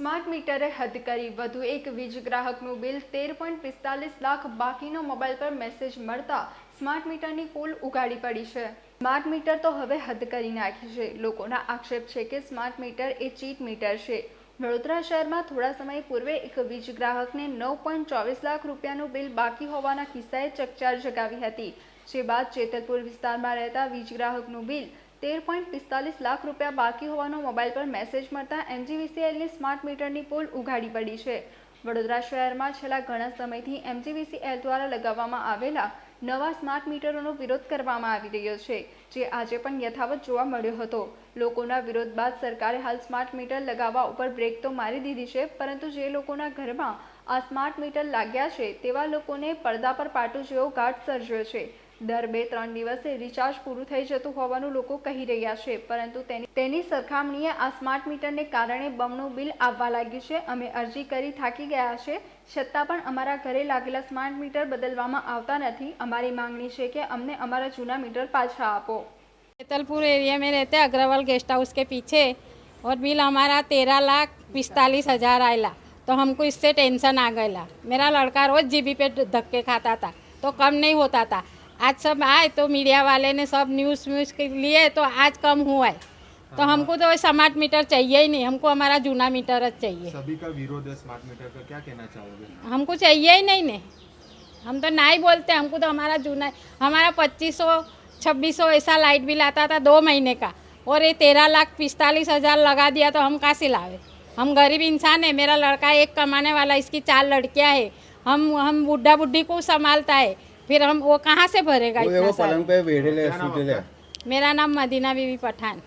Smart મીટરે હદ કરી. વધુ એક વીજ ગ્રાહકનું બિલ તેર પોઈન્ટ પિસ્તાલીસ લાખ બાકીનો મોબાઈલ પર મેસેજ મળતા સ્માર્ટ મીટરની પોલ ઉગાડી પડી છે. સ્માર્ટ મીટર તો હવે હદ કરી નાખી છે. લોકોના આક્ષેપ છે કે સ્માર્ટ મીટર એ ચીટ મીટર છે. વડોદરા શહેરમાં થોડા સમય પૂર્વે એક વીજ ગ્રાહકને નવ પોઈન્ટ ચોવીસ લાખ રૂપિયાનું બિલ બાકી હોવાના કિસ્સાએ ચકચાર જગાવી હતી. જે બાદ ચેતલપુર વિસ્તારમાં રહેતા વીજ ગ્રાહકનું બિલ તેર પોઈન્ટ પિસ્તાલીસ લાખ રૂપિયા બાકી હોવાનો મોબાઈલ પર મેસેજ મળતા એમજીવીસીએલની સ્માર્ટ મીટરની પોલ ઉઘાડી પડી છે. વડોદરા શહેરમાં છેલ્લા ઘણા સમયથી એમજીવીસીએલ દ્વારા લગાવવામાં આવેલા નવા સ્માર્ટ મીટરોનો વિરોધ કરવામાં આવી રહ્યો છે, જે આજે પણ યથાવત જોવા મળ્યો હતો. લોકોના વિરોધ બાદ સરકારે હાલ સ્માર્ટ મીટર લગાવવા ઉપર બ્રેક તો મારી દીધી છે, પરંતુ જે લોકોના ઘરમાં આ સ્માર્ટ મીટર લાગ્યા છે તેવા લોકોને પડદા પર પાટું જેવો ઘાટ સર્જ્યો છે. દર બે ત્રણ દિવસે રિચાર્જ પૂરું થઈ જતું હોવાનું લોકો કહી રહ્યા છે પરંતુ તેની તેની સરખામણીએ આ સ્માર્ટ મીટરને કારણે બમણું બિલ આવવા લાગ્યું છે અમે અરજી કરી થાકી ગયા છે છતાં પણ અમારા ઘરે લાગેલા સ્માર્ટ મીટર બદલવામાં આવતા નથી અમારી માંગણી છે કે અમને અમારા જૂના मीटर પાછા આપો जैतलपुर एरिया में रहते हैं अग्रवाल गेस्ट हाउस के पीछे और बिल हमारा तेरह लाख पिस्तालीस हज़ार आयला तो हमको इससे टेंशन आ गया मेरा लड़का रोज जीबी पे धक्के खाता था तो कम नहीं होता था आज सब आए तो मीडिया वाले ने सब न्यूज़ व्यूज़ के लिए तो आज कम हुआ है। तो हमको तो स्मार्ट मीटर चाहिए ही नहीं हमको हमारा जूना मीटर चाहिए। सभी का विरोध है स्मार्ट मीटर का क्या कहना चाहोगे? हमको चाहिए ही नहीं ने। हम तो ना ही बोलते हमको तो हमारा जूना हमारा पच्चीस सौ छब्बीस सौ ऐसा लाइट बिल आता था दो महीने का और ये तेरह लाख पिस्तालीस हज़ार लगा दिया तो हम कहाँ से लावे? हम गरीब इंसान है मेरा लड़का एक कमाने वाला इसकी चार लड़कियाँ है। हम हम बुढ़ा बुढ़ी को संभालता है। फिर हम वो कहाँ से भरेगा वो इतना एवं सारा? पलंग पे वेड़ेले क्या नाम सुतेले आपका? मेरा नाम मदीना बीवी पठान